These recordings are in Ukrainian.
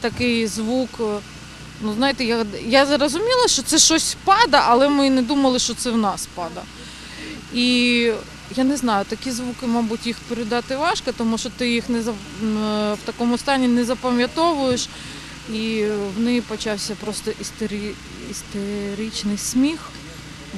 Такий звук. е, Ну, знаєте, я, я зрозуміла, що це щось пада, але ми не думали, що це в нас пада. І я не знаю, такі звуки, мабуть, їх передати важко, тому що ти їх не е, в такому стані не запам'ятовуєш. І в неї почався просто істері... істеричний сміх,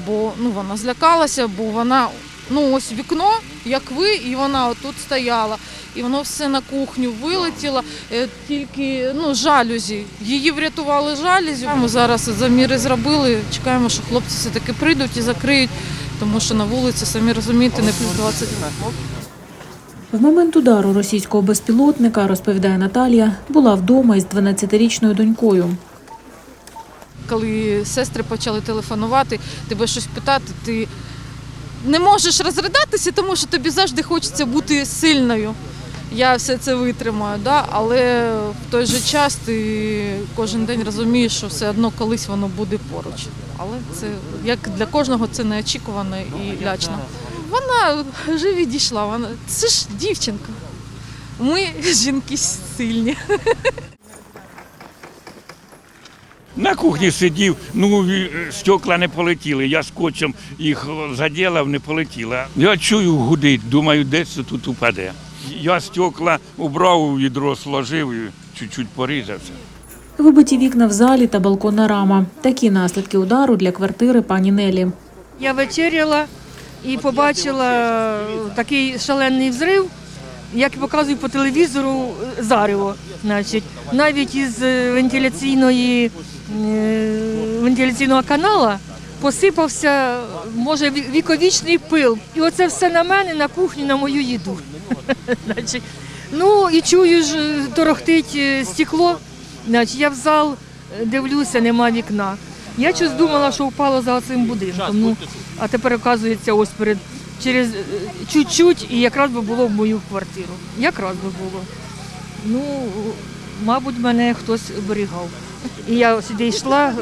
бо ну, вона злякалася, бо вона ну, ось вікно, як ви, і вона отут стояла. І воно все на кухню вилетіло, е, тільки ну, жалюзі. Її врятували жалюзі. Ми зараз заміри зробили. Чекаємо, що хлопці все-таки прийдуть і закриють, тому що на вулиці, самі розумієте, не плюс 20 В момент удару російського безпілотника, розповідає Наталія, була вдома із 12-річною донькою. коли сестри почали телефонувати, тебе щось питати, ти не можеш розридатися, тому що тобі завжди хочеться бути сильною. Я все це витримаю, да? але в той же час ти кожен день розумієш, що все одно колись воно буде поруч. Але це як для кожного це неочікувано і лячно. Вона вже відійшла. Вона це ж дівчинка. Ми жінки сильні. На кухні сидів, ну е, стекла не полетіли. Я скотчем їх о, заділав, не полетіла. Я чую гудить, думаю, десь це тут упаде. Я стекла убрав у відро, сложив і чуть-чуть порізався. Вибиті вікна в залі та балконна рама. Такі наслідки удару для квартири пані Нелі. Я вечеряла і побачила такий шалений взрив, як показують по телевізору зарево. Значить, навіть із е, вентиляційної, е, вентиляційного канала посипався, може, віковічний пил. І оце все на мене, на кухню, на мою їду. Ну і чую ж, е, торохтить е, стекло. Значить, я в зал е, дивлюся, нема вікна. Я щось думала, що впало за цим будинком. Ну, а тепер оказується ось перед через е, чуть-чуть і якраз би було в мою квартиру. Якраз би було. Ну, мабуть, мене хтось оберігав. І я сюди йшла е,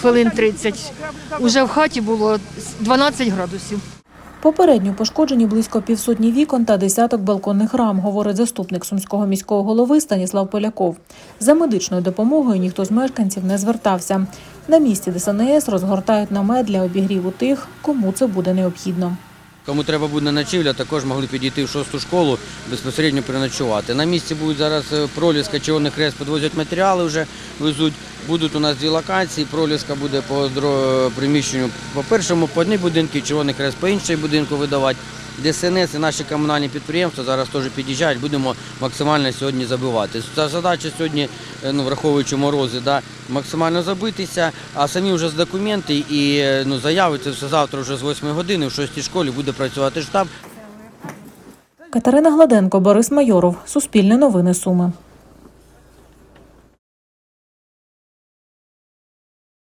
хвилин 30. Уже в хаті було 12 градусів. Попередньо пошкоджені близько півсотні вікон та десяток балконних рам, говорить заступник сумського міського голови Станіслав Поляков. За медичною допомогою ніхто з мешканців не звертався. На місці ДСНС розгортають намет для обігріву тих, кому це буде необхідно. Кому треба буде ночівля, також могли підійти в шосту школу, безпосередньо переночувати. На місці будуть зараз е, проліска, Червоний Хрест підвозять матеріали, вже везуть. Будуть у нас дві локації. Проліска буде по приміщенню по першому, по одній будинку, Червоний Хрест по іншій будинку видавати. ДСНС і наші комунальні підприємства зараз теж під'їжджають, будемо максимально сьогодні забивати. Ця задача сьогодні, е, ну, враховуючи морози, да, максимально забитися, а самі вже з документи і е, ну, заяви, це все завтра вже з 8 години в 6 школі буде працювати штаб. Катерина Гладенко, Борис Майоров. Суспільне новини Суми.